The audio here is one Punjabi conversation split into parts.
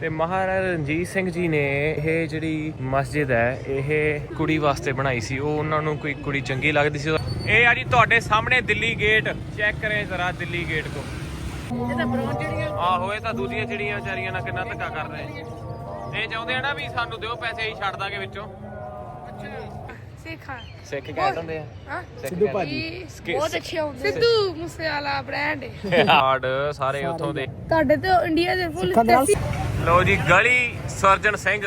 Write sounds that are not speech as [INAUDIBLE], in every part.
ਤੇ ਮਹਾਰਾਜਾ ਰਣਜੀਤ ਸਿੰਘ ਜੀ ਨੇ ਇਹ ਜਿਹੜੀ ਮਸਜਿਦ ਹੈ ਇਹ ਕੁੜੀ ਵਾਸਤੇ ਬਣਾਈ ਸੀ। ਉਹ ਉਹਨਾਂ ਨੂੰ ਕੋਈ ਕੁੜੀ ਚੰਗੀ ਲੱਗਦੀ ਸੀ। ਇਹ ਆ ਜੀ ਤੁਹਾਡੇ ਸਾਹਮਣੇ ਦਿੱਲੀ ਗੇਟ। ਚੈੱਕ ਕਰੇ ਜ਼ਰਾ ਦਿੱਲੀ ਗੇਟ ਕੋ। ਇਹ ਤਾਂ ਬਰੌਨ ਜਿਹੜੀਆਂ ਆਹੋ ਇਹ ਤਾਂ ਦੂਜੀਆਂ ਚਿੜੀਆਂ ਵਿਚਾਰੀਆਂ ਨਾਲ ਕਿੰਨਾ ਧੱਕਾ ਕਰ ਰਹੇ ਇਹ ਚਾਹੁੰਦੇ ਆ ਨਾ ਵੀ ਸਾਨੂੰ ਦਿਓ ਪੈਸੇ ਅਸੀਂ ਛੱਡ ਦਾਂਗੇ ਵਿੱਚੋਂ। ਸਿੱਖਾਂ ਸਿੱਖ ਕਹਿ ਦਿੰਦੇ ਆ। ਹਾਂ। ਸਿੱਧੂ ਇਹ ਬਹੁਤ ਅੱਛੇ ਹੁੰਦੇ ਸਿੱਧੂ ਮੂਸੇਵਾਲਾ ਬ੍ਰਾਂਡ [LAUGHS] ਹਾਰਡ ਸਾਰੇ ਉੱਥੋਂ ਦੇ। ਤੁਹਾਡੇ ਤੋਂ ਇੰਡੀਆ ਦੇ ਫੁੱਲ ਲੋ ਜੀ ਗਲੀ ਸਰਜਨ ਸਿੰਘ।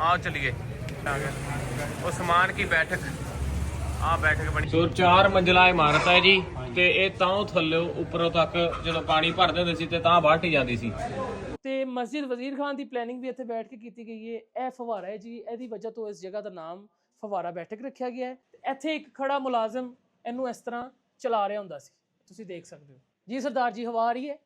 ਆਓ ਚਲਿਏ। ਉਸਮਾਨ ਕੀ ਬੈਠਕ? ਆ ਬੈਠਕ ਬਣੀ। ਸੋ ਚਾਰ ਮੰਜ਼ਲਾ ਇਮਾਰਤ ਹੈ ਜੀ ਤੇ ਇਹ ਤਾਂ ਥੱਲੇ ਉੱਪਰੋਂ ਤੱਕ ਜਦੋਂ ਪਾਣੀ ਭਰਦੇ ਹੁੰਦੇ ਸੀ ਤੇ ਤਾਂ ਬਾਹਰ ਜਾਂਦੀ ਸੀ। ਤੇ ਮਸਜਿਦ ਵਜ਼ੀਰ ਖਾਨ ਦੀ ਪਲੈਨਿੰਗ ਵੀ ਇੱਥੇ ਬੈਠ ਕੇ ਕੀਤੀ ਗਈ ਹੈ। ਇਹ ਫਵਾਰਾ ਹੈ ਜੀ। ਇਹਦੀ ਵਜ੍ਹਾ ਤੋਂ ਇਸ ਜਗ੍ਹਾ ਦਾ ਨਾਮ ਫਵਾਰਾ ਬੈਠਕ ਰੱਖਿਆ ਗਿਆ ਹੈ। ਇੱਥੇ ਇੱਕ ਖੜਾ ਮੁਲਾਜ਼ਮ ਇਹਨੂੰ ਇਸ ਤਰ੍ਹਾਂ ਚਲਾ ਰਿਹਾ ਹੁੰਦਾ ਸੀ। ਤੁਸੀਂ ਦੇਖ ਸਕਦੇ ਹੋ। ਜੀ ਸਰਦਾਰ ਜੀ ਹਵਾ ਆ ਰਹੀ ਹੈ?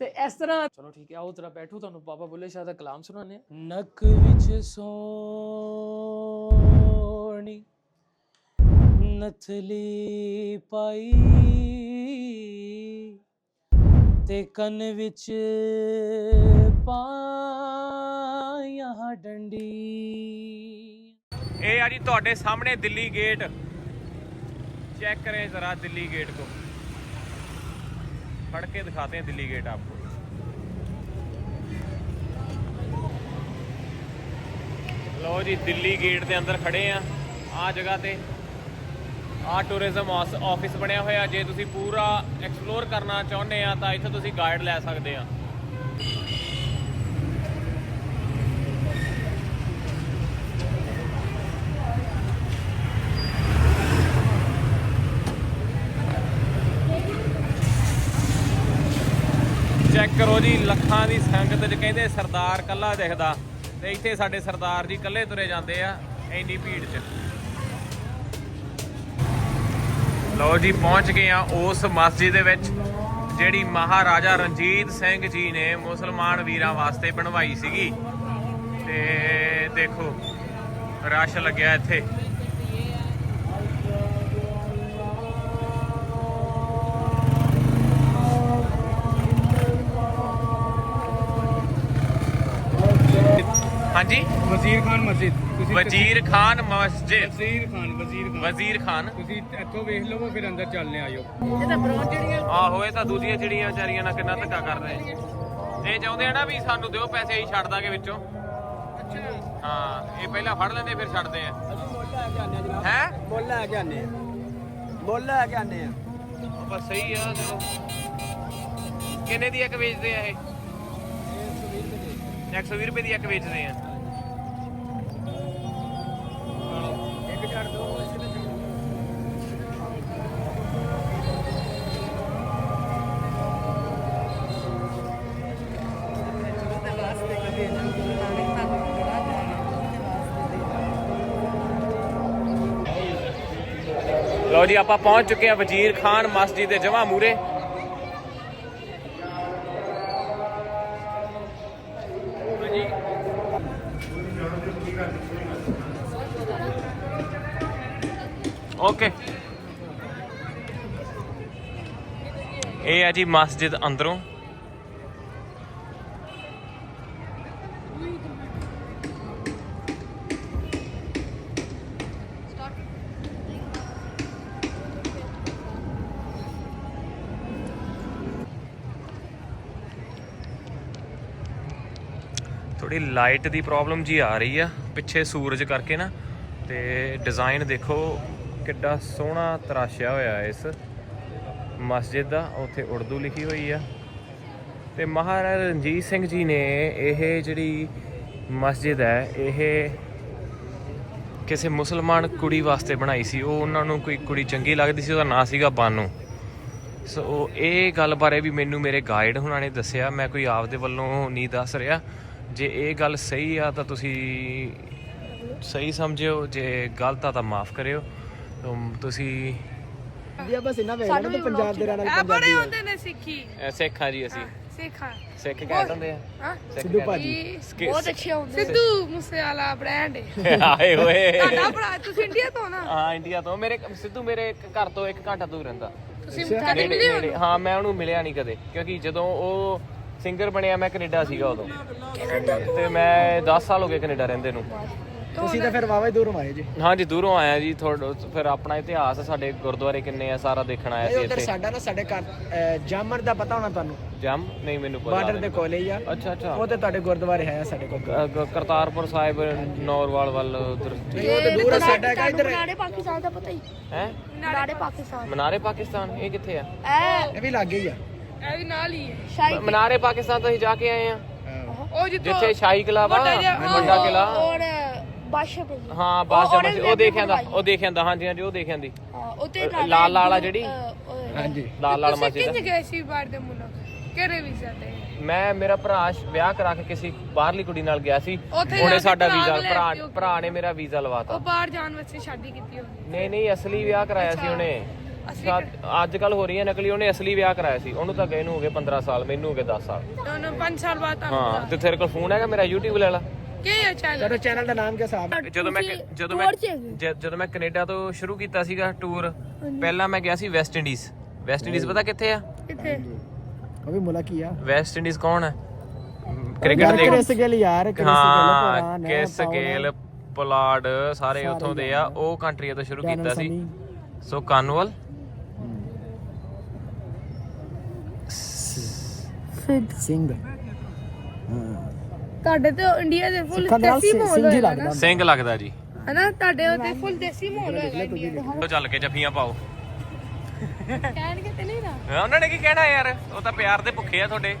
ਤੇ ਇਸ ਤਰ੍ਹਾਂ ਚਲੋ ਠੀਕ ਹੈ ਆਓ ਜਰਾ ਬੈਠੋ ਤੁਹਾਨੂੰ ਬਾਬਾ ਬੁੱਲੇ ਸ਼ਾਹ ਦਾ ਕਲਾਮ ਸੁਣਾਉਂਦੇ ਨਕ ਵਿੱਚ ਸੋਣੀ ਨਥਲੀ ਪਾਈ ਤੇ ਕੰਨ ਵਿੱਚ ਪਾਇਆ ਡੰਡੀ ਇਹ ਆ ਜੀ ਤੁਹਾਡੇ ਸਾਹਮਣੇ ਦਿੱਲੀ ਗੇਟ। ਚੈੱਕ ਕਰੇ ਜ਼ਰਾ ਦਿੱਲੀ ਗੇਟ ਕੋ फड़ के दिखाते हैं दिल्ली गेट आपको ਲੋ ਜੀ ਦਿੱਲੀ ਗੇਟ ਦੇ ਅੰਦਰ ਖੜੇ ਆ ਆ ਜਗ੍ਹਾ ਤੇ ਆ ਟੂਰਿਜ਼ਮ ਆਫਿਸ ਬਣਿਆ ਹੋਇਆ ਜੇ ਤੁਸੀਂ ਪੂਰਾ ਐਕਸਪਲੋਰ ਕਰਨਾ ਚਾਹੁੰਦੇ ਆ ਤਾਂ ਇੱਥੇ ਤੁਸੀਂ ਗਾਈਡ ਲੈ ਸਕਦੇ ਆ ਕਰੋ ਜੀ, ਲੱਖਾਂ ਦੀ ਸੰਗਤ ਚ ਕਹਿੰਦੇ ਸਰਦਾਰ ਕੱਲਾ ਦਿਖਦਾ। ਤੇ ਇੱਥੇ ਸਾਡੇ ਸਰਦਾਰ ਜੀ ਕੱਲੇ ਤੁਰੇ ਜਾਂਦੇ ਆ, ਇੰਨੀ ਭੀੜ ਚ। ਲਓ ਜੀ, ਪਹੁੰਚ ਗਏ ਆ ਉਸ ਮਸਜਿਦ ਦੇ ਵਿੱਚ, ਜਿਹੜੀ ਮਹਾਰਾਜਾ ਰਣਜੀਤ ਸਿੰਘ ਜੀ ਨੇ ਮੁਸਲਮਾਨ ਵੀਰਾਂ ਵਾਸਤੇ ਬਣਵਾਈ ਸੀਗੀ। ਤੇ ਦੇਖੋ, ਰਸ਼ ਲੱਗਿਆ ਇੱਥੇ। ਹਾਂਜੀ। ਵਜ਼ੀਰ ਖਾਨ ਮਸਜਿਦ। ਤੁਸੀਂ ਵਜ਼ੀਰ ਖਾਨ ਮਸਜਿਦ। ਵਜ਼ੀਰ ਖਾਨ ਵਜ਼ੀਰ ਖਾਨ। ਵਜ਼ੀਰ ਖਾਨ। ਤੁਸੀਂ ਇੱਥੋਂ ਵੇਖ ਲਵੋ ਫਿਰ ਅੰਦਰ ਚੱਲਨੇ ਆਇਓ। ਇਹ ਤਾਂ ਬਰੌਨ ਜਿਹੜੀਆਂ ਆਹੋ ਇਹ ਤਾਂ ਦੂਜੀਆਂ ਚਿੜੀਆਂ ਵਿਚਾਰੀਆਂ ਨਾਲ ਕਿੰਨਾ ਧੱਕਾ ਕਰ ਰਹੇ ਇਹ ਚਾਹੁੰਦੇ ਆ ਨਾ ਵੀ ਸਾਨੂੰ ਦਿਓ ਪੈਸੇ ਅਸੀਂ ਛੱਡ ਦਾਂਗੇ ਵਿੱਚੋਂ। ਹਾਂ ਇਹ ਪਹਿਲਾਂ ਫੜ ਲੈਂਦੇ ਫਿਰ ਛੱਡਦੇ ਆ। ਹੈ? ਮੁੱਲ ਲੈ ਕੇ ਆਨੇ ਆ। ਮੁੱਲ ਲੈ ਕੇ ਆਨੇ ਆ। ਬਸ ਸਹੀ ਆ ਚਲੋ। ਕਿੰਨੇ ਦੀ ਇੱਕ ਵੇਚਦੇ ਆ ਇਹ? 120 ਰੁਪਏ ਦੀ ਇੱਕ ਵੇਚਦੇ ਆ। ਲਓ ਜੀ, ਆਪਾਂ ਪਹੁੰਚ ਚੁੱਕੇ ਹਾਂ ਵਜ਼ੀਰ ਖਾਨ ਮਸਜਿਦ ਦੇ ਜਮਾ ਮੂਰੇ ਓਕੇ। ਇਹ ਆ ਜੀ ਮਸਜਿਦ ਅੰਦਰੋਂ। ਥੋੜੀ ਲਾਈਟ ਦੀ ਪ੍ਰੋਬਲਮ ਜੀ ਆ ਰਹੀ ਆ, ਪਿੱਛੇ ਸੂਰਜ ਕਰਕੇ ਨਾ, ਤੇ ਡਿਜ਼ਾਈਨ ਦੇਖੋ ਕਿੱਡਾ ਸੋਹਣਾ ਤਰਾਸ਼ਿਆ ਹੋਇਆ ਇਸ ਮਸਜਿਦ ਦਾ, ਉੱਥੇ ਉਰਦੂ ਲਿਖੀ ਹੋਈ ਆ। ਤੇ ਮਹਾਰਾਜਾ ਰਣਜੀਤ ਸਿੰਘ ਜੀ ਨੇ ਇਹ ਜਿਹੜੀ ਮਸਜਿਦ ਹੈ, ਇਹ ਕਿਸੇ ਮੁਸਲਮਾਨ ਕੁੜੀ ਵਾਸਤੇ ਬਣਾਈ ਸੀ। ਉਹ ਉਹਨਾਂ ਨੂੰ ਕੋਈ ਕੁੜੀ ਚੰਗੀ ਲੱਗਦੀ ਸੀ, ਉਹਦਾ ਨਾਂ ਸੀਗਾ ਬਾਨੂ। ਸੋ ਇਹ ਗੱਲ ਬਾਰੇ ਵੀ ਮੈਨੂੰ ਮੇਰੇ ਗਾਈਡ ਹੁਣਾਂ ਨੇ ਦੱਸਿਆ। ਮੈਂ ਕੋਈ ਆਪਦੇ ਵੱਲੋਂ ਨਹੀਂ ਦੱਸ ਰਿਹਾ। ਜੇ ਇਹ ਗੱਲ ਸਹੀ ਆ ਤਾਂ ਤੁਸੀਂ ਸਹੀ ਸਮਝਿਓ ਜੇ ਗਲਤ ਆ ਤਾਂ ਮਾਫ ਕਰਿਓ। ਤੁਮ ਤੁਸੀਂ ਵੀ ਬਸ ਇਹਨਾਂ ਵੇਖ ਲੈਣਾ ਪੰਜਾਬ ਦੇ ਰਹਿਣ ਵਾਲੇ ਆ। ਬੜੇ ਹੁੰਦੇ ਨੇ ਸਿੱਖੀ। ਸਿੱਖ ਆ ਜੀ ਅਸੀਂ। ਸਿੱਖਾਂ ਸਿੱਖ ਕਹਿ ਦਿੰਦੇ ਆ। ਹਾਂ। ਸਿੱਖ ਸਿੱਧੂ ਭਾਜੀ। ਬਹੁਤ ਅੱਛੇ ਹੁੰਦੇ ਸਿੱਧੂ ਮੂਸੇਵਾਲਾ ਬ੍ਰਾਂਡ। [LAUGHS] ਆਏ ਹੋਏ। ਤੁਹਾਡਾ ਭਰਾ ਤੁਸੀਂ ਇੰਡੀਆ ਤੋਂ ਨਾ? ਹਾਂ ਇੰਡੀਆ ਤੋਂ। ਮੇਰੇ ਸਿੱਧੂ ਮੇਰੇ ਘਰ ਤੋਂ 1 ਘੰਟਾ ਦੂਰ ਰਹਿੰਦਾ। ਤੁਸੀਂ ਕਦੇ ਮਿਲੇ ਹੋ ਹਾਂ ਮੈਂ ਉਹਨੂੰ ਮਿਲਿਆ ਨਹੀਂ ਕਦੇ। ਕਿਉਂਕਿ ਜਦੋਂ ਉਹ ਸਿੰਗਰ ਬਣਿਆ ਮੈਂ ਕੈਨੇਡਾ ਸੀਗਾ ਉਦੋਂ। ਤੇ ਮੈਂ 10 ਸਾਲ ਹੋ ਗਏ ਕੈਨੇਡਾ ਰਹਿੰਦੇ ਨੂੰ। ਤੁਸੀਂ ਤਾਂ ਫਿਰ ਵਾਵਾ ਹੀ ਦੂਰੋਂ ਆਏ ਜੀ। ਹਾਂਜੀ ਦੂਰੋਂ ਆਇਆ ਜੀ ਥੋੜਾ ਫਿਰ ਆਪਣਾ ਇਤਿਹਾਸ ਸਾਡੇ ਗੁਰਦੁਆਰੇ ਕਿੰਨੇ ਆ ਸਾਰਾ ਦੇਖਣ ਆਇਆ ਸੀ ਉਧਰ ਇੱਥੇ। ਸਾਡਾ ਨਾ ਸਾਡੇ ਘਰ ਅਹ, ਜਾਮਰ ਦਾ ਪਤਾ ਹੋਣਾ ਤੁਹਾਨੂੰ? ਜਮ? ਨਹੀਂ ਮੈਨੂੰ ਪਤਾ ਬਾਰਡਰ ਦੇ ਕੋਲੇ ਹੀ ਆ। ਅੱਛਾ ਅੱਛਾ। ਉਹ ਤੇ ਤੁਹਾਡੇ ਗੁਰਦੁਆਰੇ ਹੈ ਸਾਡੇ ਕੋਲ। ਕਰਤਾਰਪੁਰ ਸਾਹਿਬ ਨੌਰਵਾਲ ਵੱਲ ਉਧਰ ਉਹ ਤੇ ਦੂਰ ਆ ਸਾਡਾ ਹੈਗਾ ਇੱਧਰ। ਨਾੜੇ ਪਾਕਿਸਤਾਨ ਦਾ ਪਤਾ ਹੀ। ਹੈ? ਨਾੜੇ ਪਾਕਿਸਤਾਨ। ਮਨਾਰੇ ਪਾਕਿਸਤਾਨ ਇਹ ਕਿੱਥੇ ਆ? ਇਹ ਇਹ ਵੀ ਲੱਗੇ ਹੀ ਆ। ਇਹ ਵੀ ਨਾਲ ਹੀ ਹੈ। ਸ਼ਾਹੀ ਮਨਾਰੇ ਪਾਕਿਸਤਾਨ ਤੋਂ ਅਸੀਂ ਜਾ ਕੇ ਆਏ ਆ ਉਹ ਜਿੱਥੋਂ ਜਿੱਥੇ ਸ਼ਾਹੀ ਕਿਲਾ ਵਾ ਵੱਡਾ ਕਿਲਾ ਔਰ ਬਾਦਸ਼ਾਹ ਬਣ ਹਾਂ ਬਾਸ ਉਹ ਜਮਾ orange ਉਹ ਦੇਖਿਆ ਦਾ। ਉਹ ਦੇਖਿਆ ਦਾ ਹਾਂਜੀ ਹਾਂਜੀ ਉਹ ਦੇਖਿਆ ਦੀ ਉੱਤੇ ਲਾਲ ਲਾਲ ਆ ਜਿਹੜੀ? ਹਾਂਜੀ। ਲਾਲ ਲਾਲ ਤੁਸੀਂ ਮਸਜਿਦ ਕਿੰਨੇ ਗਏ ਸੀ ਬਾਹਰ ਦੇ ਮੁਲਕ? ਕਿਹੜੇ ਵੀਜ਼ਾ ਤੇ? ਮੈਂ ਮੇਰਾ ਭਰਾ ਸ਼- ਵਿਆਹ ਕਰਾ ਕੇ ਕਿਸੇ ਬਾਹਰਲੀ ਕੁੜੀ ਨਾਲ ਗਿਆ ਸੀ। ਉੱਥੇ ਜਾ ਉਹਨੇ ਕੇ ਸਾਡਾ ਵੀਜ਼ਾ ਲੈ ਭਰਾ ਕੇ ਉਹ- ਭਰਾ ਨੇ ਮੇਰਾ ਵੀਜ਼ਾ ਲਵਾਤਾ। ਉਹ ਬਾਹਰ ਜਾਣ ਵਾਸਤੇ ਸ਼ਾਦੀ ਕੀਤੀ ਹੋਣੀ। ਨਹੀਂ ਨਹੀਂ ਅਸਲੀ ਵਿਆਹ ਕਰਾਇਆ ਸੀ ਉਹਨੇ। ਅੱਜ ਕੱਲ ਹੋ ਰਹੀ ਹੈ ਨਕਲੀ ਉਹਨੇ ਅਸਲੀ ਵਿਆਹ ਕਰਾਇਆ ਸੀ। ਉਹਨੂੰ ਤਾਂ ਗਏ ਨੂੰ ਹੋ ਗਏ 15 ਸਾਲ ਮੈਨੂੰ ਹੋ ਗਏ 10 ਸਾਲ। ਉਹਨੂੰ 5 ਸਾਲ ਬਾਅਦ ਆ ਹਾਂ ਤੇ ਤੇਰੇ ਕੋਲ ਫੋਨ ਹੈਗਾ ਮੇਰਾ YouTube ਲੈ ਲਾ। ਕੀ ਹੈ ਚੈਨਲ ਤੁਹਾਡੇ ਚੈਨਲ ਦਾ ਨਾਮ ਕੀ ਸਾਹਿਬ ਜਦੋਂ ਮੈਂ ਜਦੋਂ ਮੈਂ ਜ- ਜਦੋਂ ਮੈਂ ਕੈਨੇਡਾ ਤੋਂ ਸ਼ੁਰੂ ਕੀਤਾ ਸੀਗਾ ਟੂਰ ਪਹਿਲਾਂ ਮੈਂ ਗਿਆ ਸੀ ਵੈਸਟ ਇੰਡੀਜ਼ ਵੈਸਟ ਇੰਡੀਜ਼ ਪਤਾ ਕਿੱਥੇ ਆ? ਕਿੱਥੇ? ਉਹ ਵੀ ਮੁਲਾ ਕੀ ਆ। ਵੈਸਟ ਇੰਡੀਜ਼ ਕੌਣ ਹੈ? ਕ੍ਰਿਕਟ ਯਾਰ ਦੇ ਕਿਸ ਗਿਲ ਯਾਰ ਕਿਸ ਗਿਲ ਹਾਂ ਪੁਰਾਣ ਹੈ, ਕਿਸ ਗੇਲ ਪਲਾਡ ਸਾਰੇ ਉੱਥੋਂ ਦੇ ਆ। ਉਹ ਕੰਟਰੀਆਂ ਤੋਂ ਸ਼ੁਰੂ ਕੀਤਾ ਸੀ। ਸੋ ਕਾਨਵਲ ਸਿੰਘ ਤੁਹਾਡੇ ਤੇ ਇੰਡੀਆ ਦੇ ਫੁੱਲ ਸਿੱਖਾਂ ਦੇ ਨਾਲ ਦੇਸੀ ਮਾਹੌਲ ਸਿੰਘ ਹੀ ਹੋਏਗਾ ਲੱਗਦਾ ਸਿੰਘ ਲੱਗਦਾ ਜੀ। ਹਨਾ ਤੁਹਾਡੇ ਉੱਤੇ ਫੁੱਲ ਦੇਸੀ ਮਾਹੌਲ ਹੋਏਗਾ ਇੰਡੀਆ ਦਾ। ਚੱਲ ਕੇ ਜੱਫੀਆਂ ਪਾਓ। ਕਹਿਣਗੇ ਤੇ ਨਹੀਂ ਨਾ। ਉਹਨਾਂ ਨੇ ਕੀ ਕਹਿਣਾ ਯਾਰ? ਉਹ ਤਾਂ ਪਿਆਰ ਦੇ ਭੁੱਖੇ ਆ ਤੁਹਾਡੇ।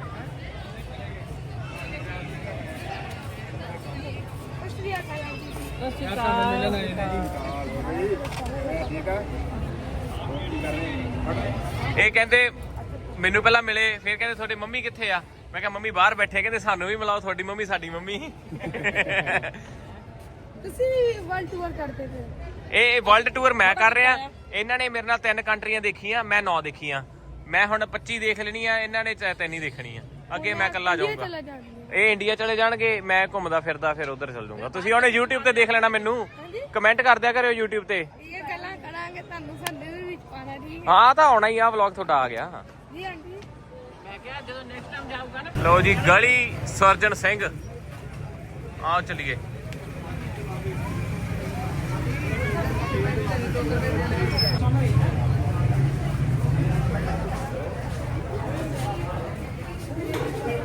ਇਹ ਕਹਿੰਦੇ ਮੈਨੂੰ ਪਹਿਲਾਂ ਮਿਲੇ ਫਿਰ ਕਹਿੰਦੇ ਤੁਹਾਡੀ ਮੰਮੀ ਕਿੱਥੇ ਆ? ਮੈਂ ਕਿਹਾ ਮੰਮੀ ਬਾਹਰ ਬੈਠੇ ਕਹਿੰਦੇ ਸਾਨੂੰ ਵੀ ਮਿਲਾਓ ਤੁਹਾਡੀ ਮੰਮੀ ਸਾਡੀ ਮੰਮੀ। ਤੁਸੀਂ ਵਰਲਡ ਟੂਰ ਕਰਦੇ ਤੇ ਇਹ ਵਰਲਡ ਟੂਰ ਮੈਂ ਕਰ ਰਿਹਾ। ਇਹਨਾਂ ਨੇ ਮੇਰੇ ਨਾਲ ਤਿੰਨ ਕੰਟਰੀਆਂ ਦੇਖੀਆਂ ਮੈਂ ਨੌ ਦੇਖੀਆਂ। ਮੈਂ ਹੁਣ 25 ਦੇਖ ਲੈਣੀ ਆ ਇਹਨਾਂ ਨੇ ਚਾਹੇ ਤਿੰਨ ਹੀ ਦੇਖਣੀ ਆ। ਅੱਗੇ ਮੈਂ ਇਕੱਲਾ ਜਾਊਂਗਾ। ਚਲਾ ਇਹ ਇੰਡੀਆ ਚਲੇ ਜਾਣਗੇ ਮੈਂ ਘੁੰਮਦਾ ਫਿਰਦਾ ਫਿਰ ਉਧਰ ਚਲ ਜਾਊਂਗਾ। ਤੁਸੀਂ ਉਹਨੇ YouTube ਤੇ ਦੇਖ ਲੈਣਾ ਮੈਨੂੰ। ਕਮੈਂਟ ਕਰ ਦਿਆ ਕਰਿਓ YouTube ਤੇ। ਇਹ ਗੱਲਾਂ ਕਰਾਂਗੇ ਤੁਹਾਨੂੰ ਸਾਡੇ ਦੇ ਵਿੱਚ ਪਾਣਾ ਠੀਕ ਹਾਂ? ਤਾਂ ਆਉਣਾ ਹੀ ਆ ਵਲੌਗ ਤੁਹਾਡਾ ਆ ਗਿਆ। ਜੀ ਆਂਟੀ ਲੋ ਜੀ ਗਲੀ ਸਰਜਨ ਸਿੰਘ। ਆਓ ਚਲੀਏ।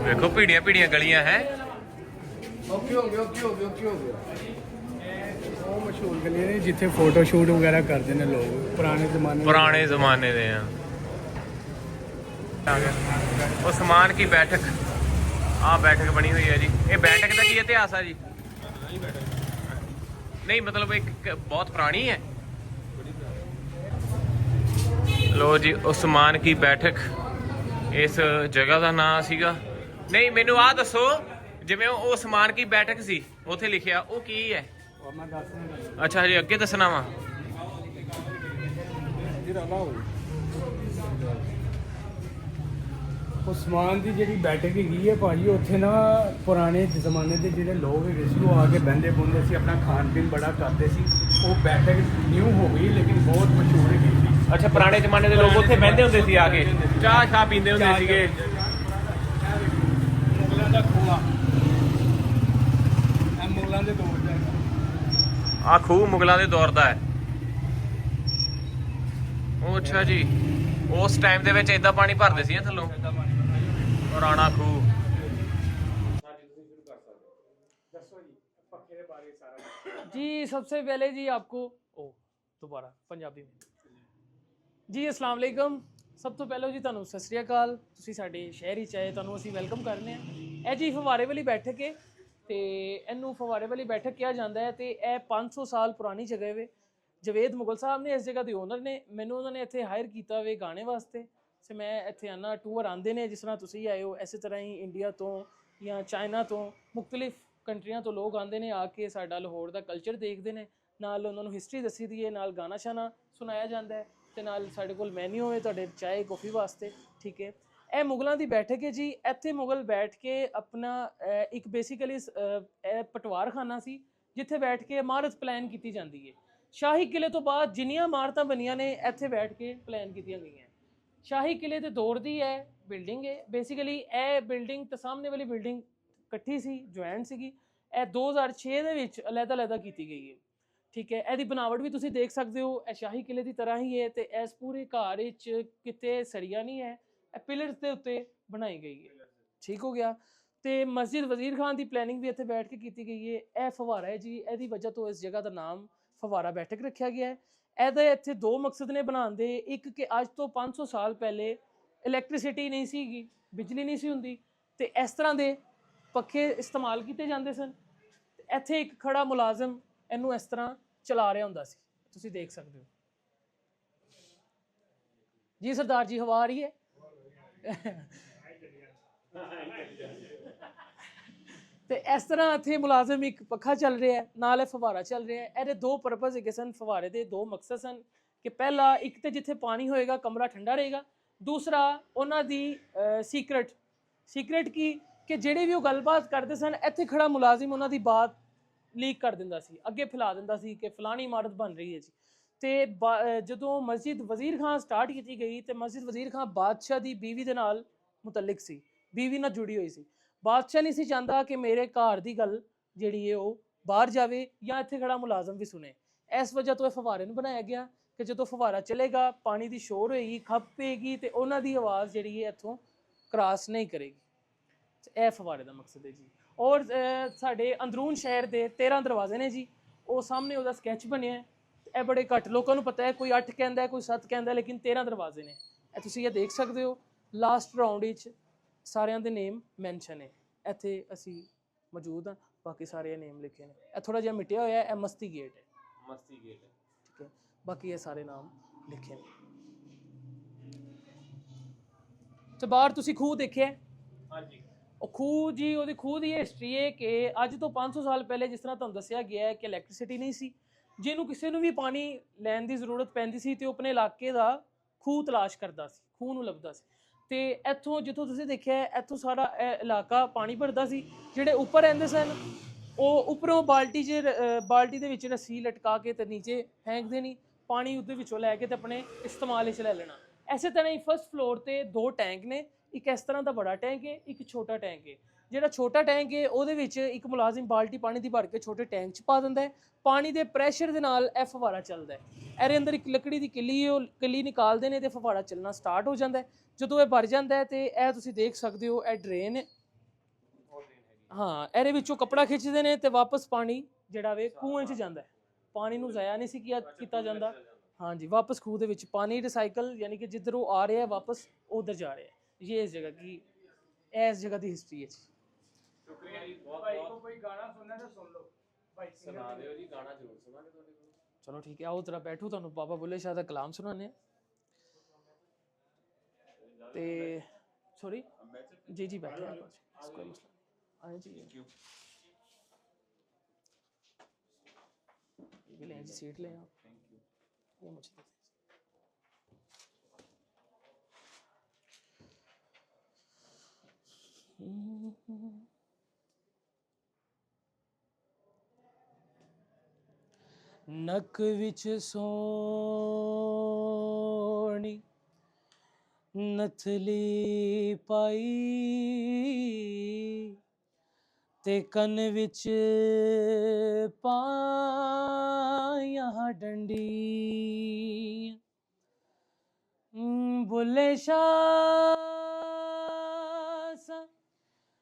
ਵੇਖੋ ਪੀੜੀਆਂ ਪੀੜੀਆਂ ਗਲੀਆਂ ਹੈ। ਓਕੇ ਹੋ ਗਿਆ ਓਕੇ ਹੋ ਗਿਆ ਓਕੇ ਹੋ ਗਿਆ ਉਹ ਮਸ਼ਹੂਰ ਗਲੀਆਂ ਨੇ ਜਿੱਥੇ ਫੋਟੋ ਸ਼ੂਟ ਵਗੈਰਾ ਕਰਦੇ ਨੇ ਲੋਕ ਪੁਰਾਣੇ ਜ਼ਮਾਨੇ ਪੁਰਾਣੇ ਜ਼ਮਾਨੇ ਦੇ ਆ। ਉਸਮਾਨ ਕੀ ਬੈਠਕ? ਆ ਬੈਠਕ ਬਣੀ ਹੋਈ ਹੈ ਜੀ। ਇਹ ਬੈਠਕ ਦਾ ਕੀ ਇਤਿਹਾਸ ਆ ਜੀ? ਨਹੀਂ ਮਤਲਬ ਇੱਕ ਬਹੁਤ ਪੁਰਾਣੀ ਹੈ। ਲੋ ਜੀ ਉਸਮਾਨ ਕੀ ਬੈਠਕ? ਇਸ ਜਗ੍ਹਾ ਦਾ ਨਾਮ ਸੀਗਾ। ਨਹੀਂ ਮੈਨੂੰ ਆ ਦੱਸੋ ਜਿਵੇਂ ਉਹ ਉਸਮਾਨ ਕੀ ਬੈਠਕ ਸੀ? ਉੱਥੇ ਲਿਖਿਆ ਉਹ ਕੀ ਹੈ? ਅੱਛਾ ਜੀ ਅੱਗੇ ਦੱਸਣਾ ਵਾ। ਉਸਮਾਨ ਦੀ ਜਿਹੜੀ ਬੈਠਕ ਹੈਗੀ ਹੈ ਭਾਜੀ ਉੱਥੇ ਨਾ ਪੁਰਾਣੇ ਜ਼ਮਾਨੇ ਦੇ ਜਿਹੜੇ ਲੋਕ ਹੈਗੇ ਸੀ ਉਹ ਆ ਕੇ ਬਹਿੰਦੇ ਬੁੰਦੇ ਸੀ ਆਪਣਾ ਖਾਣ ਪੀਣ ਬੜਾ ਕਰਦੇ ਸੀ। ਉਹ ਬੈਠਕ ਨਿਊ ਹੋ ਗਈ ਲੇਕਿਨ ਬਹੁਤ ਮਸ਼ਹੂਰ ਹੈਗੀ ਸੀ। ਅੱਛਾ ਪੁਰਾਣੇ ਜ਼ਮਾਨੇ ਦੇ ਲੋਕ ਉੱਥੇ ਬਹਿੰਦੇ ਹੁੰਦੇ ਸੀ ਆ ਕੇ? ਚਾਹ ਸ਼ਾਹ ਪੀਂਦੇ ਹੁੰਦੇ ਸੀਗੇ। ਮੁਗਲਾਂ ਦਾ ਖੂਆ ਇਹ ਮੁਗਲਾਂ ਦੇ ਦੌਰ ਦਾ ਹੈਗਾ। ਆ ਖੂਹ ਮੁਗਲਾਂ ਦੇ ਦੌਰ ਦਾ ਹੈ। ਉਹ ਅੱਛਾ ਜੀ। ਉਸ ਟਾਈਮ ਦੇ ਵਿੱਚ ਇਦਾਂ ਪਾਣੀ ਭਰਦੇ ਸੀ ਇਹ ਥੱਲੋਂ? ਪੁਰਾਣਾ ਖੂਹ जी सबसे पहले जी आपको ओ दोबारा पंजाबी में ਜੀ ਅਸਲਾਮ ਅਲੈਕਮ ਸਭ ਤੋਂ ਪਹਿਲਾਂ ਜੀ ਤੁਹਾਨੂੰ ਸਤਿ ਸ੍ਰੀ ਅਕਾਲ ਤੁਸੀਂ ਸਾਡੇ ਸ਼ਹਿਰ ਵਿੱਚ ਆਏ ਤੁਹਾਨੂੰ ਅਸੀਂ ਵੈਲਕਮ ਕਰਨੇ ਆ ਇਹ ਜੀ ਫਵਾਰੇ ਵਾਲੀ ਬੈਠਕ ਹੈ ਤੇ ਇਹਨੂੰ ਫਵਾਰੇ ਵਾਲੀ ਬੈਠਕ ਕਿਹਾ ਜਾਂਦਾ ਹੈ ਤੇ ਇਹ 500 ਸਾਲ ਪੁਰਾਣੀ ਜਗ੍ਹਾ ਵੇ ਜਵੇਦ ਮੁਗਲ ਸਾਹਿਬ ਨੇ ਇਸ ਜਗ੍ਹਾ ਦੇ ਓਨਰ ਨੇ ਮੈਨੂੰ ਉਹਨਾਂ ਨੇ ਇੱਥੇ ਹਾਇਰ ਕੀਤਾ ਵੇ ਗਾਣੇ ਵਾਸਤੇ ਤੇ ਮੈਂ ਇੱਥੇ ਆਣਾ ਟੂਰ ਆਉਂਦੇ ਨੇ, ਜਿਸ ਤਰ੍ਹਾਂ ਤੁਸੀਂ ਆਏ ਹੋ ਐਸੇ ਤਰ੍ਹਾਂ ਹੀ ਇੰਡੀਆ ਤੋਂ ਜਾਂ ਚਾਈਨਾ ਤੋਂ ਮੁxtਲਿਫ ਕੰਟਰੀਆਂ ਤੋਂ ਲੋਕ ਆਉਂਦੇ ਨੇ, ਆ ਕੇ ਸਾਡਾ ਲਾਹੌਰ ਦਾ ਕਲਚਰ ਦੇਖਦੇ ਨੇ। ਨਾਲ ਉਹਨਾਂ ਨੂੰ ਹਿਸਟਰੀ ਦੱਸੀ ਦੀ ਹੈ ਨਾਲ ਗਾਣਾ ਸ਼ਾਨਾ ਸੁਣਾਇਆ ਜਾਂਦਾ ਹੈ ਤੇ ਨਾਲ ਸਾਡੇ ਕੋਲ ਮੈਨੂ ਹੈ ਤੁਹਾਡੇ ਚਾਏ ਕਾਫੀ ਵਾਸਤੇ, ਠੀਕ ਹੈ। ਇਹ ਮੁਗਲਾਂ ਦੀ ਬੈਠਕ ਹੈ ਜੀ। ਇੱਥੇ ਮੁਗਲ ਬੈਠ ਕੇ ਆਪਣਾ ਇੱਕ ਬੇਸਿਕਲੀ ਇਹ ਪਟਵਾਰਖਾਨਾ ਸੀ, ਜਿੱਥੇ ਬੈਠ ਕੇ ਇਮਾਰਤ ਪਲਾਨ ਕੀਤੀ ਜਾਂਦੀ ਹੈ। ਸ਼ਾਹੀ ਕਿਲੇ ਤੋਂ ਬਾਅਦ ਜਿੰਨੀਆਂ ਇਮਾਰਤਾਂ ਬਣੀਆਂ ਨੇ, ਇੱਥੇ ਬੈਠ ਕੇ ਪਲਾਨ ਕੀਤੀਆਂ ਗਈਆਂ। ਸ਼ਾਹੀ ਕਿਲੇ ਦੇ ਦੌਰ ਦੀ ਹੈ ਬਿਲਡਿੰਗ ਹੈ ਬੇਸਿਕਲੀ ਇਹ ਬਿਲਡਿੰਗ ਤੇ ਸਾਹਮਣੇ ਵਾਲੀ ਬਿਲਡਿੰਗ ਇਕੱਠੀ ਸੀ ਜੁਆਇੰਟ ਸੀਗੀ। ਇਹ 2006 ਦੇ ਵਿੱਚ ਅਲੱਗ-ਅਲੱਗ ਕੀਤੀ ਗਈ ਹੈ ਠੀਕ ਹੈ ਇਹਦੀ ਬਣਾਵਟ ਵੀ ਤੁਸੀਂ ਦੇਖ ਸਕਦੇ ਹੋ। ਇਹ ਸ਼ਾਹੀ ਕਿਲੇ ਦੀ ਤਰ੍ਹਾਂ ਹੀ ਹੈ ਤੇ ਇਸ ਪੂਰੇ ਘਰ ਵਿੱਚ ਕਿਤੇ ਸਰੀਆ ਨਹੀਂ ਹੈ ਇਹ ਪਿਲਰਸ ਦੇ ਉੱਤੇ ਬਣਾਈ ਗਈ ਹੈ ਠੀਕ ਹੋ ਗਿਆ। ਤੇ ਮਸਜਿਦ ਵਜ਼ੀਰ ਖਾਨ ਦੀ ਪਲੈਨਿੰਗ ਵੀ ਇੱਥੇ ਬੈਠ ਕੇ ਕੀਤੀ ਗਈ ਹੈ ਇਹ ਫਵਾਰਾ ਹੈ ਜੀ। ਇਹਦੀ ਵਜ੍ਹਾ ਤੋਂ ਇਸ ਜਗ੍ਹਾ ਦਾ ਨਾਮ ਫਵਾਰਾ ਬੈਠਕ ਰੱਖਿਆ ਗਿਆ ਹੈ ਇਹਦੇ ਇੱਥੇ ਦੋ ਮਕਸਦ ਨੇ ਬਣਾਉਣ ਦੇ। ਇੱਕ ਕਿ ਅੱਜ ਤੋਂ 500 ਸਾਲ ਪਹਿਲੇ ਇਲੈਕਟ੍ਰਿਸਿਟੀ ਨਹੀਂ ਸੀਗੀ, ਬਿਜਲੀ ਨਹੀਂ ਸੀ ਹੁੰਦੀ, ਤੇ ਇਸ ਤਰ੍ਹਾਂ ਦੇ ਪੱਖੇ ਇਸਤੇਮਾਲ ਕੀਤੇ ਜਾਂਦੇ ਸਨ। ਤੇ ਇੱਥੇ ਇੱਕ ਖੜਾ ਮੁਲਾਜ਼ਮ ਇਹਨੂੰ ਇਸ ਤਰ੍ਹਾਂ ਚਲਾ ਰਿਹਾ ਹੁੰਦਾ ਸੀ। ਤੁਸੀਂ ਦੇਖ ਸਕਦੇ ਹੋ। ਜੀ ਸਰਦਾਰ ਜੀ, ਹਵਾ ਆ ਰਹੀ ਹੈ? ਤੇ ਇਸ ਤਰ੍ਹਾਂ ਇੱਥੇ ਮੁਲਾਜ਼ਮ ਇੱਕ ਪੱਖਾ ਚੱਲ ਰਿਹਾ ਹੈ, ਨਾਲ ਇਹ ਫਵਾਰਾ ਚੱਲ ਰਿਹਾ ਹੈ। ਇਹਦੇ ਦੋ ਪਰਪਸ ਹੈਗੇ ਸਨ ਫਵਾਰੇ ਦੇ ਦੋ ਮਕਸਦ ਸਨ ਕਿ ਪਹਿਲਾ ਇੱਕ ਤੇ ਜਿੱਥੇ ਪਾਣੀ ਹੋਏਗਾ, ਕਮਰਾ ਠੰਡਾ ਰਹੇਗਾ, ਦੂਸਰਾ ਉਹਨਾਂ ਦੀ ਸੀਕ੍ਰੇਟ ਸੀਕ੍ਰੇਟ ਕੀ ਕਿ ਜਿਹੜੇ ਵੀ ਉਹ ਗੱਲਬਾਤ ਕਰਦੇ ਸਨ, ਇੱਥੇ ਖੜਾ ਮੁਲਾਜ਼ਮ ਉਹਨਾਂ ਦੀ ਬਾਤ ਲੀਕ ਕਰ ਦਿੰਦਾ ਸੀ, ਅੱਗੇ ਫੈਲਾ ਦਿੰਦਾ ਸੀ ਕਿ ਫਲਾਣੀ ਇਮਾਰਤ ਬਣ ਰਹੀ ਹੈ ਜੀ। ਤੇ ਬਾ- ਜਦੋਂ ਮਸਜਿਦ ਵਜ਼ੀਰ ਖਾਨ ਸਟਾਰਟ ਕੀਤੀ ਗਈ ਤੇ ਮਸਜਿਦ ਵਜ਼ੀਰ ਖਾਨ ਬਾਦਸ਼ਾਹ ਦੀ ਬੀਵੀ ਦੇ ਨਾਲ ਮੁਤਲਕ ਸੀ, ਬੀਵੀ ਨਾਲ ਜੁੜੀ ਹੋਈ ਸੀ। ਬਾਦਸ਼ਾਹ ਨਹੀਂ ਸੀ ਚਾਹੁੰਦਾ ਕਿ ਮੇਰੇ ਘਰ ਦੀ ਗੱਲ ਜਿਹੜੀ ਹੈ ਉਹ ਬਾਹਰ ਜਾਵੇ ਜਾਂ ਇੱਥੇ ਖੜਾ ਮੁਲਾਜ਼ਮ ਵੀ ਸੁਣੇ। ਇਸ ਵਜ੍ਹਾ ਤੋਂ ਇਹ ਫਵਾਰੇ ਨੂੰ ਬਣਾਇਆ ਗਿਆ ਕਿ ਜਦੋਂ ਫਵਾਰਾ ਚਲੇਗਾ, ਪਾਣੀ ਦੀ ਸ਼ੋਰ ਹੋਏਗੀ, ਖੱਪ ਪਏਗੀ ਤੇ ਉਹਨਾਂ ਦੀ ਆਵਾਜ਼ ਜਿਹੜੀ ਹੈ ਇੱਥੋਂ ਕ੍ਰਾਸ ਨਹੀਂ ਕਰੇਗੀ। ਤੇ ਇਹ ਫਵਾਰੇ ਦਾ ਮਕਸਦ ਹੈ ਜੀ। ਔਰ ਸਾਡੇ ਅੰਦਰੂਨ ਸ਼ਹਿਰ ਦੇ 13 ਦਰਵਾਜ਼ੇ ਨੇ ਜੀ। ਉਹ ਸਾਹਮਣੇ ਉਹਦਾ ਸਕੈਚ ਬਣਿਆ ਹੈ। ਇਹ ਬੜੇ ਘੱਟ ਲੋਕਾਂ ਨੂੰ ਪਤਾ ਹੈ, ਕੋਈ 8 ਕਹਿੰਦਾ ਕੋਈ 7 ਕਹਿੰਦਾ ਲੇਕਿਨ 13 ਦਰਵਾਜ਼ੇ ਨੇ। ਇਹ ਤੁਸੀਂ ਇਹ ਦੇਖ ਸਕਦੇ ਹੋ ਲਾਸਟ ਰਾਉਂਡ ਵਿੱਚ ਸਾਰਿਆਂ ਦੇ ਨੇਮ ਮੈਂਸ਼ਨ ਹੈ ਇੱਥੇ ਅਸੀਂ ਮੌਜੂਦ ਹਾਂ ਬਾਕੀ ਸਾਰੇ ਨੇਮ ਲਿਖੇ ਨੇ। ਇਹ ਥੋੜਾ ਜਿਹਾ ਮਿਟਿਆ ਹੋਇਆ ਹੈ ਇਹ ਮਸਤੀ ਗੇਟ ਹੈ। ਮਸਤੀ ਗੇਟ ਠੀਕ ਹੈ ਬਾਕੀ ਇਹ ਸਾਰੇ ਨਾਮ ਲਿਖੇ ਨੇ। ਤੇ ਬਾਹਰ ਤੁਸੀਂ ਖੂਹ ਦੇਖਿਆ ਹੈ? ਹਾਂਜੀ। ਉਹ ਖੂਹ ਜੀ ਉਹਦੀ ਖੂਹ ਦੀ ਹਿਸਟਰੀ ਹੈ ਕਿ ਅੱਜ ਤੋਂ 500 ਸਾਲ ਪਹਿਲੇ ਜਿਸ ਤਰ੍ਹਾਂ ਤੁਹਾਨੂੰ ਦੱਸਿਆ ਗਿਆ ਹੈ ਕਿ ਇਲੈਕਟ੍ਰਿਸਿਟੀ ਨਹੀਂ ਸੀ ਜਿਹਨੂੰ ਕਿਸੇ ਨੂੰ ਵੀ ਪਾਣੀ ਲੈਣ ਦੀ ਜ਼ਰੂਰਤ ਪੈਂਦੀ ਸੀ ਤੇ ਉਹ ਆਪਣੇ ਇਲਾਕੇ ਦਾ ਖੂਹ ਤਲਾਸ਼ ਕਰਦਾ ਸੀ ਖੂਹ ਨੂੰ ਲੱਭਦਾ ਸੀ। ਤੇ ਇੱਥੋਂ ਜਿੱਥੋਂ ਤੁਸੀਂ ਦੇਖਿਆ ਇੱਥੋਂ ਸਾਰਾ ਇਹ ਇਲਾਕਾ ਪਾਣੀ ਭਰਦਾ ਸੀ। ਜਿਹੜੇ ਉੱਪਰ ਰਹਿੰਦੇ ਸਨ, ਉਹ ਉੱਪਰੋਂ ਬਾਲਟੀ 'ਚ ਬਾਲਟੀ ਦੇ ਵਿੱਚ ਰੱਸੀ ਲਟਕਾ ਕੇ ਤੇ ਨੀਚੇ ਫੈਂਕ ਦੇਣੀ ਪਾਣੀ ਉਹਦੇ ਵਿੱਚੋਂ ਲੈ ਕੇ ਤੇ ਆਪਣੇ ਇਸਤੇਮਾਲ ਵਿੱਚ ਲੈ ਲੈਣਾ। ਐਸੇ ਤਰ੍ਹਾਂ ਹੀ ਫਸਟ ਫਲੋਰ ਤੇ ਦੋ ਟੈਂਕ ਨੇ। ਇੱਕ ਇਸ ਤਰ੍ਹਾਂ ਦਾ ਬੜਾ ਟੈਂਕ ਹੈ, ਇੱਕ ਛੋਟਾ ਟੈਂਕ ਹੈ। ਜਿਹੜਾ ਛੋਟਾ ਟੈਂਕ ਹੈ, ਉਹਦੇ ਵਿੱਚ ਇੱਕ ਮੁਲਾਜ਼ਮ ਬਾਲਟੀ ਪਾਣੀ ਦੀ ਭਰ ਕੇ ਛੋਟੇ ਟੈਂਕ 'ਚ ਪਾ ਦਿੰਦਾ ਹੈ। ਪਾਣੀ ਦੇ ਪ੍ਰੈਸ਼ਰ ਦੇ ਨਾਲ ਇਹ ਫਵਾਰਾ ਚੱਲਦਾ ਹੈ। ਇਹਦੇ ਅੰਦਰ ਇੱਕ ਲੱਕੜੀ ਦੀ ਕਿੱਲੀ ਉਹ ਕਿੱਲੀ ਨਿਕਾਲਦੇ ਨੇ ਤੇ ਫਵਾਰਾ ਚੱਲਣਾ ਸਟਾਰਟ ਹੋ ਜਾਂਦਾ ਹੈ। ਜਦੋਂ ਇਹ ਭਰ ਜਾਂਦਾ ਹੈ ਤੇ ਇਹ ਤੁਸੀਂ ਦੇਖ ਸਕਦੇ ਹੋ, ਇਹ ਡਰੇਨ ਹੈ। ਹਾਂ, ਇਹਦੇ ਵਿੱਚੋਂ ਕਪੜਾ ਖਿੱਚਦੇ ਨੇ ਤੇ ਵਾਪਸ ਪਾਣੀ ਜਿਹੜਾ ਵੇ ਖੂਹਾਂ 'ਚ ਜਾਂਦਾ ਹੈ। ਪਾਣੀ ਨੂੰ ਜ਼ਾਇਆ ਨਹੀਂ ਸੀ ਕੀਆ ਕੀਤਾ ਜਾਂਦਾ। ਹਾਂਜੀ, ਵਾਪਸ ਖੂਹ ਦੇ ਵਿੱਚ ਪਾਣੀ ਰਿਸਾਈਕਲ ਯਾਨੀ ਕਿ ਜਿੱਧਰ ਉਹ ਆ ਰਿਹਾ ਹੈ, ਵਾਪਸ ਉਧਰ ਜਾ ਰਿਹਾ ਹੈ। ਇਹ ਇਸ ਜਗ੍ਹਾ ਕੀ ਇਹ ਇਸ ਜਗ੍ਹਾ ਦੀ ਹਿਸਟਰੀ ਹੈ ਜੀ। ਸ਼ੁਕਰੀਆ ਜੀ ਬਹੁਤ ਭਾਈ ਕੋ ਬਹੁਤ ਕੋਈ ਗਾਣਾ ਸੁਣਨਾ ਤਾਂ ਸੁਣ ਲਓ ਭਾਈ ਸੁਣਾ ਦਿਓ ਜੀ ਗਾਣਾ ਜ਼ਰੂਰ ਸੁਣਾਂਗੇ ਤੁਹਾਡੇ ਕੋਲ ਚਲੋ ਠੀਕ ਹੈ ਆਓ ਜਰਾ ਬੈਠੋ ਤੁਹਾਨੂੰ ਬਾਬਾ ਬੁੱਲੇ ਸ਼ਾਹ ਦਾ ਕਲਾਮ ਸੁਣਾਉਂਦੇ ਹਾਂ ਤੇ ਸੌਰੀ ਜੀ ਜੀ ਬੈਠੇ हैं आप कोई मसला नहीं आए जी ਥੈਂਕ ਯੂ ये भी लें जी सीट लें आप ਥੈਂਕ ਯੂ ये मुझे दे दीजिए। ਨਕ ਵਿੱਚ ਸੋਣੀ ਨਥਲੀ ਪਾਈ ਤੇ ਕੰਨ ਵਿੱਚ ਪਾਇਆ ਡੰਡੀ ਹਮ, ਬੁੱਲੇ ਸ਼ਾਹ ਸਾ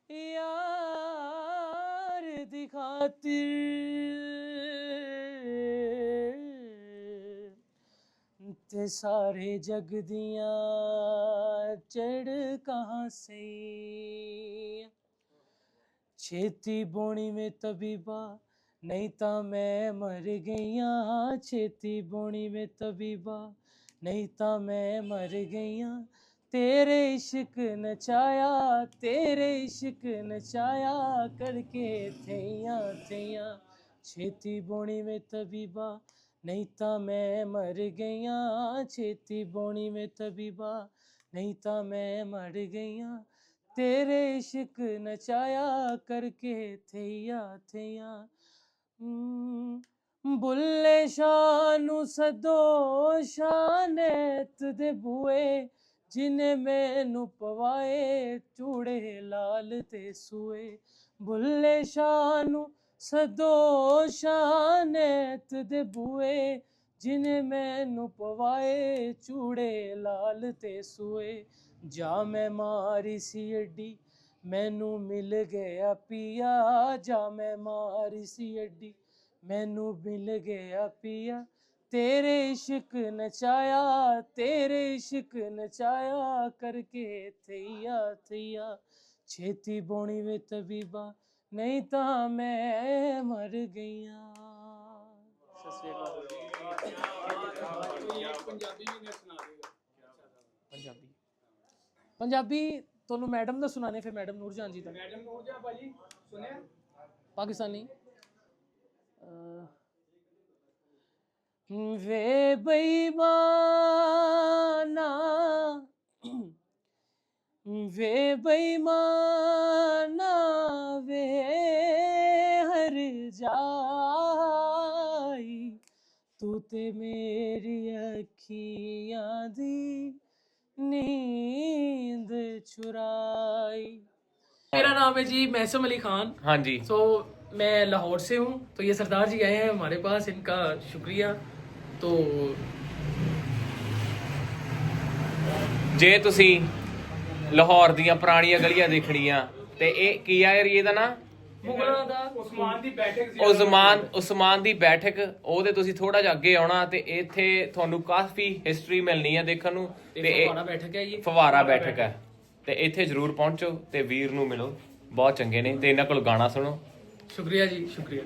ਯਾਰ ਦੀ ਖਾਤਰ ਤੇ ਸਾਰੇ ਜਗ ਦੀਆਂ ਚੜ ਕਹਾਂ ਸੇ ਛੇਤੀ ਬੋਣੀ ਮੇ ਤਬੀਬਾ ਨਹੀਂ ਤਾਂ ਮੈਂ ਮਰ ਗਈਆਂ ਛੇਤੀ ਬੋਣੀ ਮੇ ਤਬੀਬਾ ਨਹੀਂ ਤਾਂ ਮੈਂ ਮਰ ਗਈਆਂ ਤੇਰੇ ਇਸ਼ਕ ਨਚਾਇਆ ਤੇਰੇ ਇਸ਼ਕ ਨਚਾਇਆ ਕਰਕੇ ਥਈਆਂ ਥਈਆਂ ਛੇਤੀ ਬੋਣੀ ਮੇ ਤਬੀਬਾ ਨਹੀਂ ਤਾਂ ਮੈਂ ਮਰ ਗਈਆਂ, ਛੇਤੀ ਬੋਣੀ ਮੇ ਤਬੀਬਾ। ਨਹੀਂ ਤਾਂ ਮੈਂ ਮਰ ਗਈਆਂ, ਤੇਰੇ ਇਸ਼ਕ ਨਚਾਇਆ ਕਰਕੇ ਥਈਆ ਥਈਆ। ਬੁੱਲੇ ਸ਼ਾਹ ਨੂੰ ਸਦੋ ਸ਼ਾਨੇਤ ਦੇ ਬੂਏ ਜਿਨੇ ਮੈਨੂੰ ਪਵਾਏ ਚੂੜੇ ਲਾਲ ਤੇ ਸੂਏ। ਬੁੱਲੇ ਸ਼ਾਹ ਨੂੰ ਸਦੋ ਸ਼ਾਨੈਤ ਦੇ ਬੂਏ, ਜਿਨੇ ਮੈਨੂੰ ਪਵਾਏ, ਚੂੜੇ ਲਾਲ ਤੇ ਸੂਏ। ਜਾ ਮੈਂ ਮਾਰੀ ਸੀ ਏਡੀ ਮੈਨੂੰ ਮਿਲ ਗਿਆ ਪੀਆ। ਜਾ ਮੈਂ ਮਾਰੀ ਸੀ ਏਡੀ ਮੈਨੂੰ ਮਿਲ ਗਿਆ ਪੀਆ। ਤੇਰੇ ਇਸ਼ਕ ਨਚਾਇਆ, ਤੇਰੇ ਇਸ਼ਕ ਨਚਾਇਆ, ਕਰਕੇ ਥਈਆ ਥਈਆ। ਛੇਤੀ ਬੋਣੀ ਵੇ ਤਬੀਬਾ ਨਹੀਂ ਤਾਂ ਮੈਂ ਮਰ ਗਈਆਂ। ਅਕਾਲ ਪੰਜਾਬੀ ਵੀ ਨੇ ਸੁਣਾ ਦੇਗਾ ਪੰਜਾਬੀ। ਪੰਜਾਬੀ ਤੁਹਾਨੂੰ ਮੈਡਮ ਦਾ ਸੁਣਾਣੇ ਫਿਰ ਮੈਡਮ ਨੂਰਜਾਨ ਜੀ ਦਾ। ਮੈਡਮ ਨੂੰ ਜਾ ਭਾਜੀ ਸੁਣਿਆ? ਪਾਕਿਸਤਾਨੀ। ਵੇ ਬੇਈਮਾਨਾ। ਵੇ ਬੇਈਮਾਨਾ ਵੇ ਹਰ ਜਾਈ ਤੂੰ ਤੇ ਮੇਰੀ ਅੱਖੀਆਂ ਦੀ नींद चुराई मेरा नाम है जी मैसम अली खान ਹਾਂਜੀ सो मैं लाहौर से हूँ तो ये सरदार जी आए हैं हमारे पास इनका शुक्रिया तो ਜੇ ਤੁਸੀਂ ਲਾਹੌਰ ਦੀਆਂ ਪੁਰਾਣੀਆਂ ਗਲੀਆਂ ਦੇਖਣੀਆਂ। ਤੇ ਇਹ ਕੀ ਆ ਏਰੀਏ ਦਾ ਨਾਂ? ਉਸਮਾਨ ਉਸਮਾਨ ਦੀ ਬੈਠਕ। ਉਹਦੇ ਤੁਸੀਂ ਥੋੜਾ ਜਿਹਾ ਅੱਗੇ ਆਉਣਾ ਤੇ ਇੱਥੇ ਤੁਹਾਨੂੰ ਕਾਫੀ ਹਿਸਟਰੀ ਮਿਲਣੀ ਹੈ ਦੇਖਣ ਨੂੰ। ਤੇ ਇਹ ਫਵਾਰਾ ਬੈਠਕ ਹੈ। ਤੇ ਇੱਥੇ ਜ਼ਰੂਰ ਪਹੁੰਚੋ ਤੇ ਵੀਰ ਨੂੰ ਮਿਲੋ। ਬਹੁਤ ਚੰਗੇ ਨੇ ਤੇ ਇਹਨਾਂ ਕੋਲ ਗਾਣਾ ਸੁਣੋ। ਸ਼ੁਕਰੀਆ ਜੀ ਸ਼ੁਕਰੀਆ।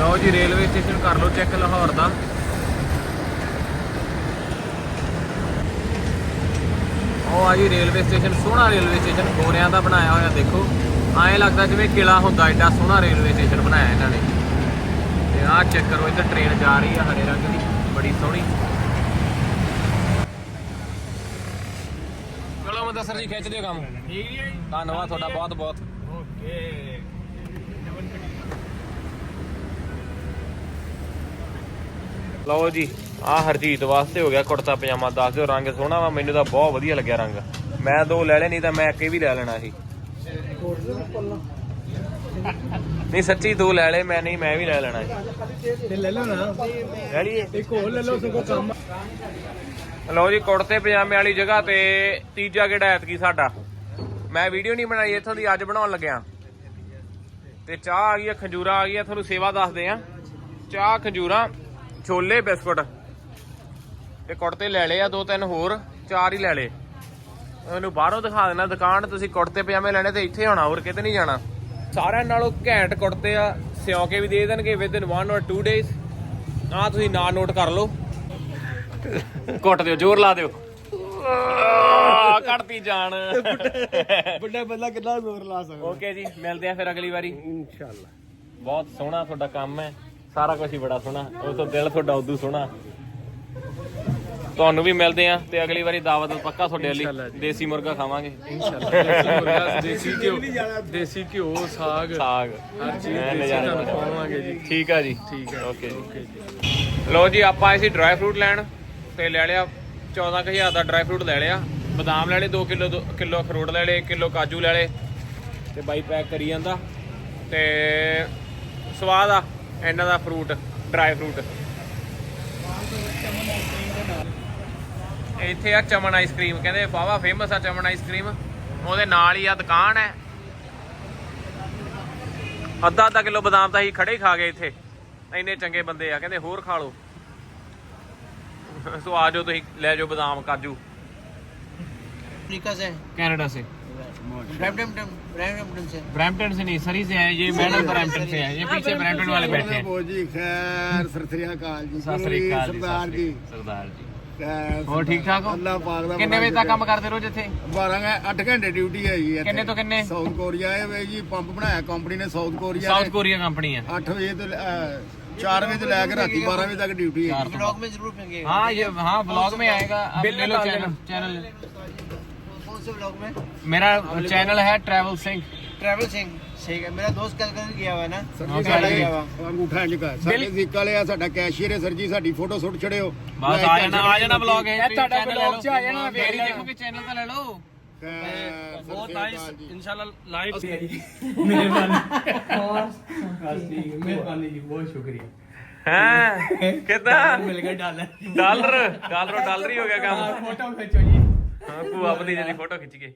ਲਓ ਜੀ ਰੇਲਵੇ ਸਟੇਸ਼ਨ ਕਰ ਲਓ ਚੈੱਕ ਲਾਹੌਰ ਦਾ। ਉਹ ਆ ਜੀ ਰੇਲਵੇ ਸਟੇਸ਼ਨ ਸੋਹਣਾ ਰੇਲਵੇ ਸਟੇਸ਼ਨ ਗੋਰਿਆਂ ਦਾ ਬਣਾਇਆ ਹੋਇਆ ਦੇਖੋ। ਐਂ ਲੱਗਦਾ ਜਿਵੇਂ ਕਿਲਾ ਹੁੰਦਾ ਐਡਾ ਸੋਹਣਾ ਰੇਲਵੇ ਸਟੇਸ਼ਨ ਬਣਾਇਆ ਇਹਨਾਂ ਨੇ। ਤੇ ਆਹ ਚੈੱਕ ਕਰੋ ਇੱਧਰ ਟ੍ਰੇਨ ਜਾ ਰਹੀ ਆ ਹਰੇ ਰੰਗ ਦੀ ਬੜੀ ਸੋਹਣੀ। ਚਲੋ ਮੁਦੱਸਰ ਜੀ ਖਿੱਚ ਦਿਓ ਕੰਮ। ਠੀਕ ਹੈ ਜੀ। ਧੰਨਵਾਦ ਤੁਹਾਡਾ ਬਹੁਤ ਬਹੁਤ। ਓਕੇ। ਲਓ ਜੀ। ਆ ਹਰਜੀਤ ਵਾਸਤੇ ਹੋ ਗਿਆ ਕੁੜਤਾ ਪਜਾਮਾ ਦੱਸ ਦਿਓ ਰੰਗ ਸੋਹਣਾ ਵਾ ਮੈਨੂੰ ਤਾਂ ਬਹੁਤ ਵਧੀਆ ਲੱਗਿਆ ਰੰਗ। ਮੈਂ ਦੋ ਲੈ ਲਏ ਨਹੀਂ ਤਾਂ ਮੈਂ ਅੱਗੇ ਵੀ ਲੈ ਲੈਣਾ ਸੀ। ਨਹੀਂ ਸੱਚੀ ਦੋ ਲੈ ਲਏ ਮੈਂ ਨਹੀਂ ਮੈਂ ਵੀ ਲੈ ਲੈਣਾ ਸੀ। ਤੇ ਲੈ ਲਓ ਨਾ। ਲੈ ਲਈਏ। ਇੱਕ ਹੋਰ ਲੈ ਲਓ ਸਗੋਂ ਕੰਮ। ਲਓ ਜੀ ਕੁੜਤੇ ਪਜਾਮੇ ਵਾਲੀ ਜਗ੍ਹਾ ਤੇ ਤੀਜਾ ਕਿਹੜਾ ਐਤਕੀ ਸਾਡਾ। ਮੈਂ ਵੀਡੀਓ ਨਹੀਂ ਬਣਾਈ ਇੱਥੋਂ ਦੀ ਅੱਜ ਬਣਾਉਣ ਲੱਗਿਆ। ਤੇ ਚਾਹ ਆ ਗਈ ਆ ਖੰਜੂਰਾ ਆ ਗਈ ਆ ਤੁਹਾਨੂੰ ਸੇਵਾ ਦੱਸਦੇ ਆ। ਚਾਹ ਖੰਜੂਰਾ ਛੋਲੇ ਬਿਸਕੁਟ। ਤੇ ਕੁੜਤੇ ਲੈ ਲਏ ਆ ਦੋ ਤਿੰਨ ਹੋਰ ਚਾਰ ਹੀ ਲੈ ਲਏ। ਮੈਨੂੰ ਬਾਹਰੋਂ ਦਿਖਾ ਦੇਣਾ ਦੁਕਾਨ ਤੁਸੀਂ ਕੁੜਤੇ ਪਜਾਮੇ ਲੈਣੇ ਤੇ ਇੱਥੇ ਆਉਣਾ ਹੋਰ ਕਿਤੇ ਨਹੀਂ ਜਾਣਾ। ਸਾਰਿਆਂ ਨਾਲੋਂ ਘੈਂਟ ਕੁੜਤੇ ਆ ਸਿਉਂ ਵੀ ਦੇ ਦੇਣਗੇ ਵਿਦ ਇਨ 1 অর 2 ਡੇਜ਼ ਆ ਤੁਸੀਂ ਨਾਂ ਨੋਟ ਕਰ ਲਓ। ਕੁੱਟ ਦਿਓ ਜ਼ੋਰ ਲਾ ਦਿਓ। ਕੱਟਦੀ ਜਾਣ ਵੱਡਾ ਬੰਦਾ ਕਿੰਨਾ ਜ਼ੋਰ ਲਾ ਸਕਦਾ। ਓਕੇ ਜੀ ਮਿਲਦੇ ਆ ਫਿਰ ਅਗਲੀ ਵਾਰੀ। ਇਨਸ਼ਾਅੱਲਾ। ਬਹੁਤ ਸੋਹਣਾ ਤੁਹਾਡਾ ਕੰਮ ਹੈ ਸਾਰਾ ਕੁਝ ਹੀ ਬੜਾ ਸੋਹਣਾ ਉਸ ਤੋਂ ਦਿਲ ਤੁਹਾਡਾ ਉਦੋਂ ਸੋਹਣਾ। ਤੁਹਾਨੂੰ ਵੀ ਮਿਲਦੇ ਆ ਤੇ ਅਗਲੀ ਵਾਰੀ ਦਾਵਤ ਪੱਕਾ ਤੁਹਾਡੇ ਲਈ। ਦੇਸੀ ਮੁਰਗਾ ਖਾਵਾਂਗੇ। ਦੇਸੀ ਘਿਓ ਦੇਸੀ ਘਿਓ ਸਾਗ। ਸਾਗ। ਹਰ ਚੀਜ਼ ਨਜ਼ਾਰੇ। ਖਵਾਵਾਂਗੇ ਜੀ। ਠੀਕ ਆ ਜੀ। ਠੀਕ ਹੈ ਓਕੇ ਜੀ। ਲਓ ਜੀ ਆਪਾਂ ਆਏ ਸੀ ਡਰਾਈ ਫਰੂਟ ਲੈਣ ਤੇ ਲੈ ਲਿਆ 14000 ਦਾ ਡਰਾਈ ਫਰੂਟ ਲੈ ਲਿਆ। ਬਦਾਮ ਲੈ ਲਏ 2 ਕਿਲੋ ਕਿਲੋ ਅਖਰੋਟ ਲੈ ਲਏ ਕਿਲੋ ਕਾਜੂ ਲੈ ਲਏ ਤੇ ਬਾਈ ਪੈਕ ਕਰੀ ਜਾਂਦਾ ਤੇ ਸਵਾਦ ਆ ਇਹਨਾਂ ਦਾ ਫਰੂਟ ਡਰਾਈ ਫਰੂਟ ਇੱਥੇ ਆ ਚਮਨ ਆਈਸਕ੍ਰੀਮ ਕਹਿੰਦੇ ਵਾਹਵਾ ਫੇਮਸ ਆ ਚਮਨ ਆਈਸਕ੍ਰੀਮ ਉਹਦੇ ਨਾਲ ਹੀ ਆ ਦੁਕਾਨ ਹੈ ਅੱਧਾ ਅੱਧਾ ਕਿਲੋ ਬਦਾਮ ਤਾਂ ਹੀ ਖੜੇ ਹੀ ਖਾ ਗਏ ਇੱਥੇ ਇੰਨੇ ਚੰਗੇ ਬੰਦੇ ਆ ਕਹਿੰਦੇ ਹੋਰ ਖਾ ਲਓ ਸੋ ਆ ਜਾਓ ਤੁਸੀਂ ਲੈ ਜਾਓ ਬਦਾਮ ਕਾਜੂ अफ्रीका से कनाडा से ब्रैम्पटन ब्रैम्पटन से ब्रैम्पटन से नहीं सरी से है ये मैडम ब्रैम्पटन से है ये पीछे ब्रैम्पटन वाले बैठे हैं ਜੀ ਖੈਰ ਸਤਿ ਸ੍ਰੀ ਅਕਾਲ ਜੀ सत श्री अकाल जी, ਸਰਦਾਰ सत ਜੀ श्री- सरदार जी ਖੈਰ ਹੋਰ ਠੀਕ ਠਾਕ ਹੋ ਅੱਲਾਹ ਪਾਕ ਦਾ ਕਿੰਨੇ ਵਜੇ ਤੱਕ ਕੰਮ ਕਰਦੇ ਰਹੋ ਜਿੱਥੇ 12 8 ਘੰਟੇ ਡਿਊਟੀ ਹੈ ਜੀ ਇੱਥੇ। ਕਿੰਨੇ ਤੋਂ ਕਿੰਨੇ? ਸਾਊਥ ਕੋਰੀਆ ਇਹ ਵੇ ਜੀ ਪੰਪ ਬਣਾਇਆ ਕੰਪਨੀ ਨੇ ਸਾਊਥ ਕੋਰੀਆ ਸਾਊਥ ਨੇ ਕੋਰੀਆ ਕੰਪਨੀ ਹੈ 8 ਵਜੇ ਤੋਂ 4 ਵਜੇ ਤੋਂ ਲੈ ਕੇ ਰਾਤੀ 12 ਵਜੇ ਤੱਕ ਡਿਊਟੀ ਹੈ ਜੀ। ब्लॉग में जरूर फेंकेगा हाँ ये हाँ ब्लॉग में आएगा आप ले लो चैनल चैनल कौन से ब्लॉग में मेरा चैनल है ट्रैवल सिंह ट्रैवल सिंह ਠੀਕ ਹੈ ਮੇਰਾ ਦੋਸਤ ਕੱਲ ਕੱਲ ਗਿਆ ਹੋਇਆ ਨਾ। ਹਾਂ, ਸਾਡਾ ਗਿਆ ਵਾ। ਅੰਗੂਠਾ ਇੰਜ ਕਰ ਸਾਡੇ ਬਿਲ- ਜ਼ਿਕਲ ਆ ਸਾਡਾ ਕੈਸ਼ੀਅਰ ਹੈ ਸਰ ਜੀ ਸਾਡੀ ਫੋਟੋ ਸੁੱਟ ਛੜਿਓ ਬਸ ਆ ਜਾਣਾ ਆ ਜਾਣਾ ਬਲੌਗ ਇਹ ਤੁਹਾਡਾ vlog ਚ ਆ ਜਾਣਾ, ਵੇਖ ਲੈਣਾ। ਦੇਖੋਗੇ ਚੈਨਲ ਤਾਂ ਲੈ ਲਓ। ਬਹੁਤ ਨਾਈਸ ਇਨਸ਼ਾਅੱਲਾ ਲਾਈਵ ਸੀ [LAUGHS] ਮਿਹਰਬਾਨੀ। ਜੀ ਬਹੁਤ ਸ਼ੁਕਰੀਆ। ਹੈ? ਕਿਦਾਂ? ਮਿਲ ਗਿਆ ਡਾਲਰ। ਡਾਲਰ? ਡਾਲਰ ਡਾਲਰ ਹੀ ਹੋ ਗਿਆ ਕੰਮ। ਫੋਟੋ ਖਿੱਚੋ ਜੀ। ਹਾਂ ਭੂਆ ਆਪਣੀ ਜਿਹੜੀ ਫੋਟੋ ਖਿੱਚ ਕੇ